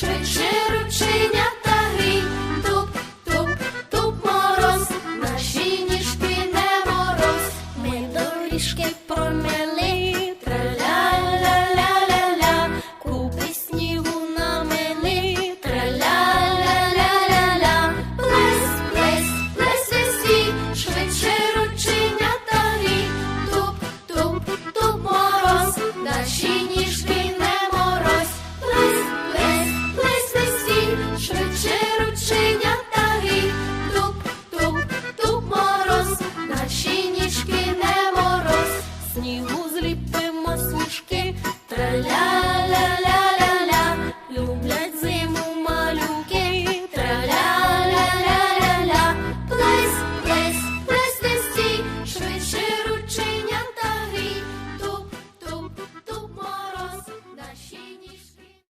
швидше ручення та туп, туп, туп мороз, наші ніжки не мороз, ми доріжки промели, промили, треля, купи снігу намели, траля, плес, плес, плес, швидше ручення та туп, туп, туп мороз, наші ліпимо смішки, траля.